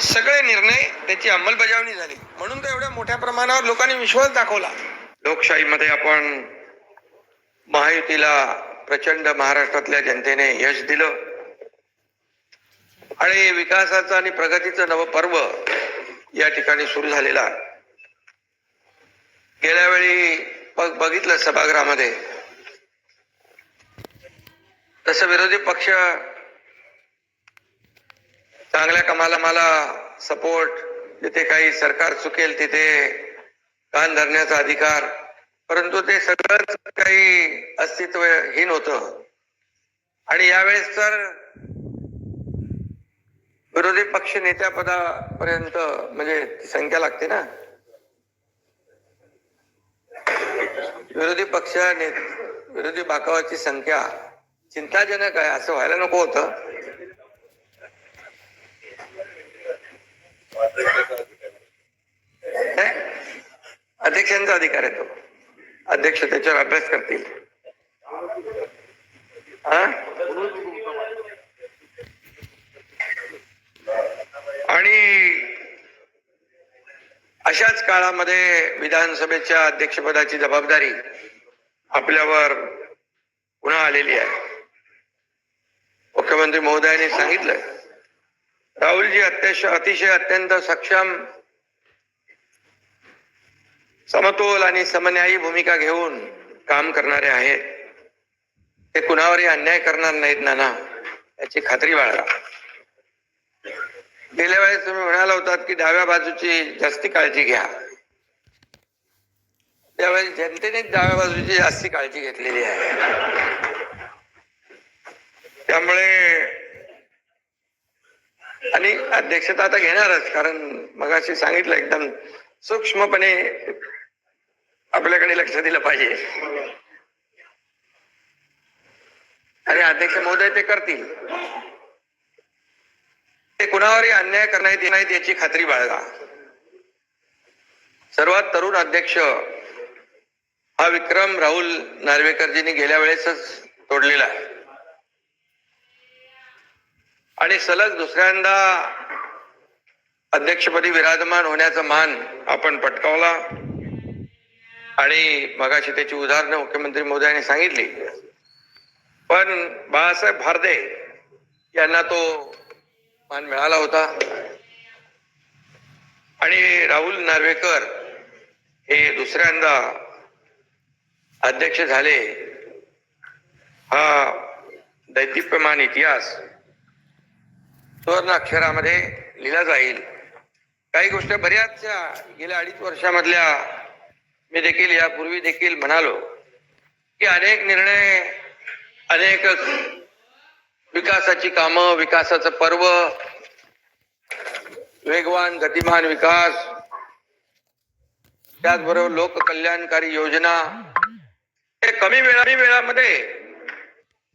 सगळे निर्णय त्याची अंमलबजावणी झाली. म्हणून तर एवढ्या मोठ्या प्रमाणावर लोकांनी विश्वास दाखवला. लोकशाहीमध्ये आपण महायुतीला प्रचंड महाराष्ट्रातल्या जनतेने यश दिलं. आणि विकासाचं आणि प्रगतीचं नवं पर्व या ठिकाणी सुरू झालेला गेल्या वेळी बघितलं सभागृहामध्ये. तसं विरोधी पक्ष चांगल्या कामाला मला सपोर्ट जिथे काही सरकार चुकेल तिथे कान धरण्याचा अधिकार. परंतु ते सगळंच काही अस्तित्वहीन होत. आणि यावेळेस तर विरोधी पक्ष नेत्यापदापर्यंत म्हणजे संख्या लागते ना. विरोधी पक्ष ने विरोधी बाकावाची संख्या चिंताजनक आहे असं व्हायला नको होतं नाही, अध्यक्षांचा अधिकार आहे तो. अध्यक्ष त्याच्यावर अभ्यास करतील. आणि अशाच काळामध्ये विधानसभेच्या अध्यक्षपदाची जबाबदारी आपल्यावर पुन्हा आलेली आहे. मुख्यमंत्री महोदयांनी सांगितलंय. राहुलजी अत्यश अतिशय अत्यंत सक्षम समतोल आणि समन्यायी भूमिका घेऊन काम करणारे आहेत. ते कुणावरही अन्याय करणार नाहीत नाना. याची खात्री बाळगा. गेल्या वेळेस तुम्ही म्हणाला होतात की डाव्या बाजूची जास्ती काळजी घ्या. त्यावेळेस जनतेने डाव्या बाजूची जास्ती काळजी घेतलेली आहे. त्यामुळे आणि अध्यक्षता आता घेणारच कारण मगाशी सांगितलं एकदम सूक्ष्मपणे आपल्याकडे लक्ष दिलं पाहिजे. आणि अध्यक्ष महोदय ते करतील. ते कुणावरही अन्याय करण्यात येत नाहीत याची खात्री बाळगा. सर्वात तरुण अध्यक्ष हा विक्रम राहुल नार्वेकरजींनी गेल्या वेळेसच तोडलेला आहे. आणि सलग दुसऱ्यांदा अध्यक्षपदी विराजमान होण्याचा मान आपण पटकावला आणि मगाशी त्याची उदाहरणं मुख्यमंत्री मोदयांनी सांगितली. पण बाळासाहेब भारदे यांना तो मान मिळाला होता. आणि राहुल नार्वेकर हे दुसऱ्यांदा अध्यक्ष झाले. हा दैदिप्यमान इतिहास सुवर्ण अक्षरामध्ये लिहिला जाईल. काही गोष्ट बऱ्याचशा गेल्या अडीच वर्षामधल्या मी देखील यापूर्वी देखील म्हणालो की अनेक निर्णय अनेक विकासाची कामं विकासाचं पर्व वेगवान गतिमान विकास त्याचबरोबर लोककल्याणकारी योजना हे कमी वेळा कमी वेळामध्ये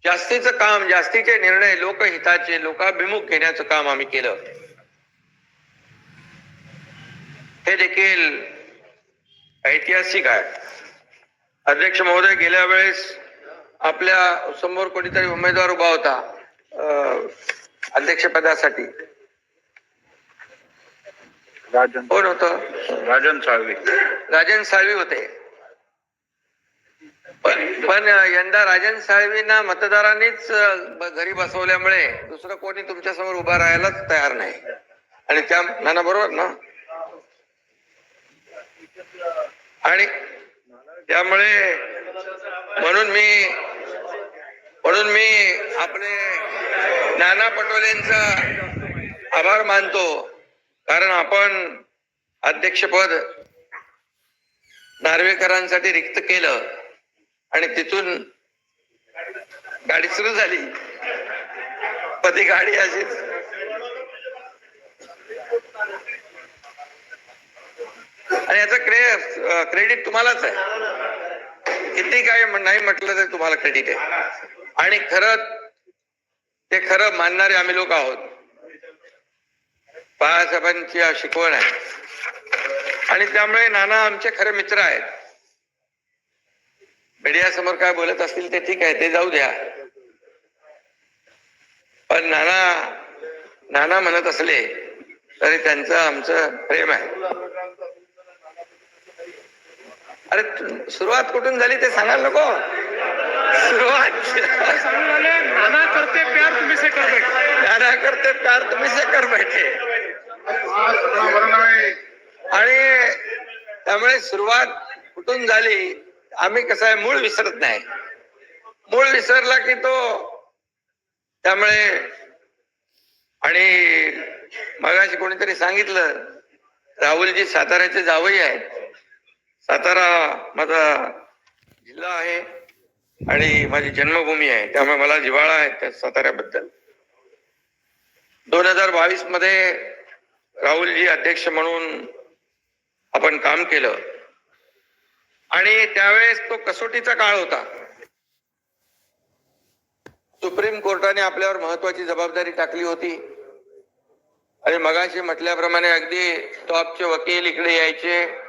जास्तीचं काम जास्तीचे निर्णय लोकहिताचे लोकाभिमुख घेण्याचं काम आम्ही केलं. हे देखील ऐतिहासिक आहे. अध्यक्ष महोदय गेल्या वेळेस आपल्यासमोर कोणीतरी उमेदवार उभा होता अध्यक्षपदासाठी. राजन. कोण होतं? राजन साळवे. राजन साळवी होते. पण यंदा राजन साळवींना मतदारांनीच घरी बसवल्यामुळे दुसरं कोणी तुमच्यासमोर उभा राहायलाच तयार नाही. आणि त्या नाना बरोबर ना? आणि त्यामुळे म्हणून मी म्हणून मी आपले नाना पटोलेंचा आभार मानतो. कारण आपण अध्यक्षपद नार्वेकरांसाठी रिक्त केलं आणि तिथून गाडी सुरू झाली. पण ती गाडी अशीच आणि आणि याचं क्रे क्रेडिट तुम्हालाच आहे. किती काय नाही म्हटलं तर तुम्हाला क्रेडिट आहे. आणि खरं ते खरं मानणारे आम्ही लोक आहोत. बाळासाहेबांची शिकवण आहे. आणि त्यामुळे नाना आमचे खरे मित्र आहेत. मीडिया समोर काय बोलत असतील ते ठीक आहे ते जाऊ द्या. पण नाना नाना म्हणत असले तरी त्यांचं आमचं प्रेम आहे. अरे सुरुवात कुठून झाली ते सांगायला नको. सुरुवात. नाना करते प्यार तुम्ही से कर बैठे. नाना करते प्यार तुम्ही से कर बैठे. आणि त्यामुळे सुरुवात कुठून झाली आम्ही कसं आहे मूळ विसरत नाही. मूळ विसरला की तो त्यामुळे आणि मगाशी कोणीतरी सांगितलं राहुलजी साताऱ्याचे जावई आहेत. सातारा माझा जिल्हा आहे आणि माझी जन्मभूमी आहे. त्यामुळे मला जिव्हाळा आहे त्या साताऱ्याबद्दल. दोन हजार बावीसमध्ये राहुलजी अध्यक्ष म्हणून आपण काम केलं. आणि त्यावेळेस तो कसोटीचा काळ होता. सुप्रीम कोर्टाने आपल्यावर महत्वाची जबाबदारी टाकली होती. आणि मगाशी म्हटल्याप्रमाणे अगदी टॉपचे वकील इकडे यायचे.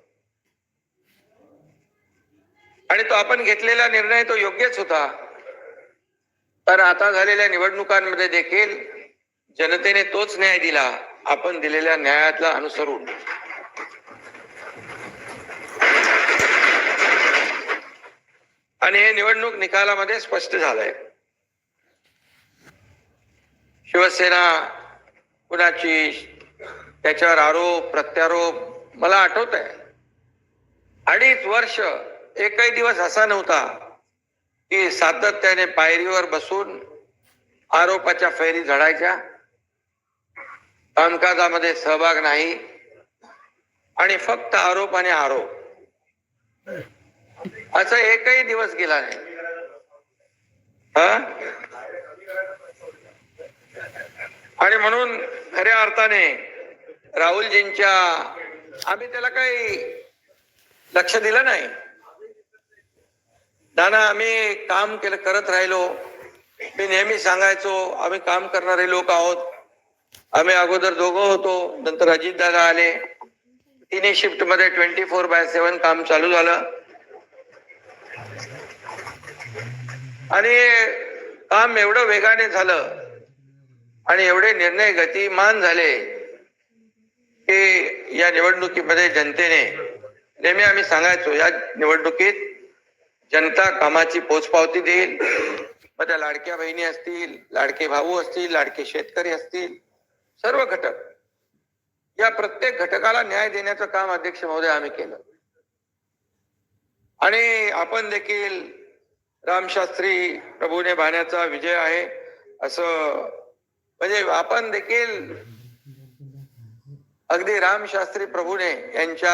आणि तो आपण घेतलेला निर्णय तो योग्यच होता. तर आता झालेल्या निवडणुकांमध्ये देखील जनतेने तोच न्याय दिला. आपण दिलेल्या न्यायातला अनुसरून. आणि हे निवडणूक निकालामध्ये स्पष्ट झालंय. शिवसेना कुणाची त्याच्यावर आरोप प्रत्यारोप मला आठवत आहे अडीच वर्ष एकही दिवस असा नव्हता की सातत्याने पायरीवर बसून आरोपाच्या फैरी झडायच्या. कामकाजामध्ये सहभाग नाही आणि फक्त आरोप आणि आरोप. असा एकही दिवस गेला नाही. हा? आणि म्हणून खऱ्या अर्थाने राहुलजींच्या आम्ही त्याला काही लक्ष दिलं नाही. नाना आम्ही काम केलं करत राहिलो. मी नेहमी सांगायचो आम्ही काम करणारे लोक आहोत. आम्ही अगोदर दोघं होतो नंतर अजित दादा आले. तिन्ही शिफ्टमध्ये ट्वेंटी फोर बाय सेवन काम चालू झालं. आणि काम एवढं वेगाने झालं आणि एवढे निर्णय गतिमान झाले की या निवडणुकीमध्ये जनतेने नेहमी आम्ही सांगायचो या निवडणुकीत जनता कामाची पोचपावती देईल. मग त्या लाडक्या बहिणी असतील लाडके भाऊ असतील लाडके शेतकरी असतील सर्व घटक. या प्रत्येक घटकाला न्याय देण्याचं काम अध्यक्ष महोदय आम्ही केलं. आणि आपण देखील रामशास्त्री प्रभूने भाण्याचा विजय आहे असं म्हणजे आपण देखील अगदी रामशास्त्री प्रभूने यांच्या